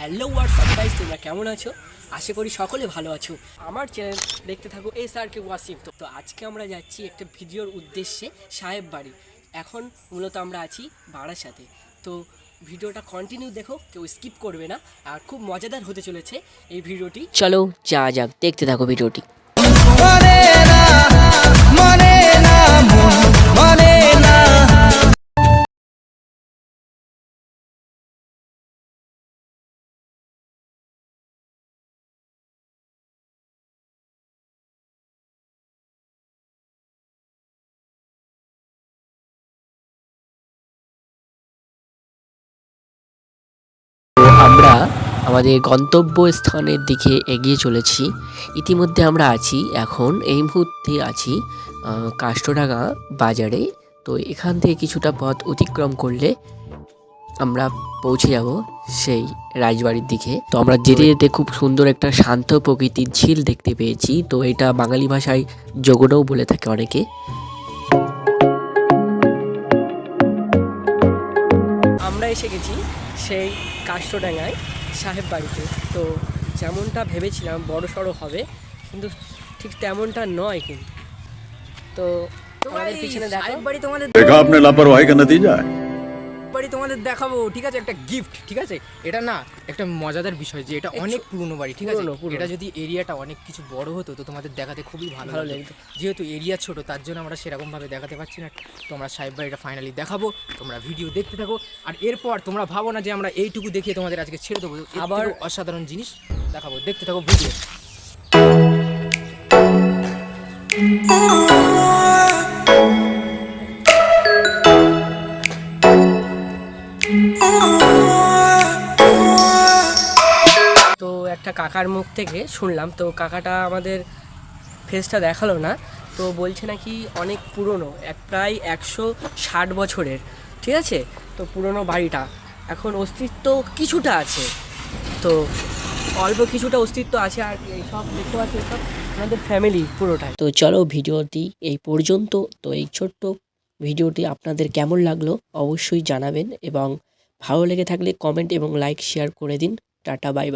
Hello WhatsApp guys তোমরা কেমন আছো? আশা করি সকলে ভালো আছো। আমার চ্যানেল দেখতে থাকো এস আর কে ওয়াসিম তো তো আজকে আমরা যাচ্ছি একটা ভিডিওর উদ্দেশ্যে সাহেব বাড়ি। এখন মূলত আমরা আছি বাড়ার সাথে তো ভিডিওটা কন্টিনিউ দেখো, কেউ স্কিপ করবে না। আর খুব মজাদার হতে চলেছে এই ভিডিওটি। চলো যা যাক, দেখতে থাকো ভিডিওটি। মানে না মানে না আমরা আমাদের গন্তব্য স্থানের দিকে এগিয়ে চলেছি। ইতিমধ্যে আমরা আছি, এখন এই মুহূর্তে আছি কাষ্টডাঙ্গা বাজারে। তো এখান থেকে কিছুটা পথ অতিক্রম করলে আমরা পৌঁছে যাব সেই রাজবাড়ির দিকে। তো আমরা যেতে যেতে খুব সুন্দর একটা শান্ত প্রকৃতির ঝিল দেখতে পেয়েছি। তো এটা বাঙালি ভাষায় জগনও বলে থাকে অনেকে। আমরা এসে গেছি সেই কাষ্টডাঙায় সাহেব বাড়িতে। তো যেমনটা ভেবেছিলাম বড় সড়ো হবে কিন্তু ঠিক তেমনটা নয় কিন্তু। তো আমাদের পিছনে দেখো। বাড়ি তোমাদের দেখা আপনি লাপরওয়াহি কা নতিজা বাড়ি তোমাদের দেখাবো ঠিক আছে? একটা গিফট ঠিক আছে? এটা না একটা মজাদার বিষয় যে এটা অনেক পুরনো বাড়ি ঠিক আছে। এটা যদি এরিয়াটা অনেক কিছু বড় হতো তো তোমাদের দেখাতে খুবই ভালো ভালো লাগতো। যেহেতু এরিয়া ছোট তার জন্য আমরা সেরকম ভাবে দেখাতে পারছি না। তোমরা সাহেব বাড়িটা ফাইনালি দেখাবো তোমরা ভিডিও দেখতে থাকো। আর এরপর তোমরা ভাবো না যে আমরা এইটুকু দেখিয়ে তোমাদের আজকে ছেড়ে দেবো। আবার- অসাধারণ জিনিস দেখাবো। দেখতে থাকো ভিডিও একটা কাকার মুখ থেকে শুনলাম। তো কাকাটা আমাদের ফেসটা দেখাল না। তো বলছে নাকি অনেক পুরনো, এক প্রায় একশো ষাট বছরের, ঠিক আছে? তো পুরনো বাড়িটা। এখন অস্তিত্ব কিছুটা আছে। তো অল্প কিছুটা অস্তিত্ব আছে আর এইসব দেখতে পাচ্ছি সব আমাদের ফ্যামিলি পুরোটাই। তো চলো ভিডিওটি এই পর্যন্ত। তো এই ছোট্ট ভিডিওটি আপনাদের কেমন লাগল অবশ্যই জানাবেন এবং ভালো লেগে থাকলে কমেন্ট এবং লাইক শেয়ার করে দিন। Tata bye bye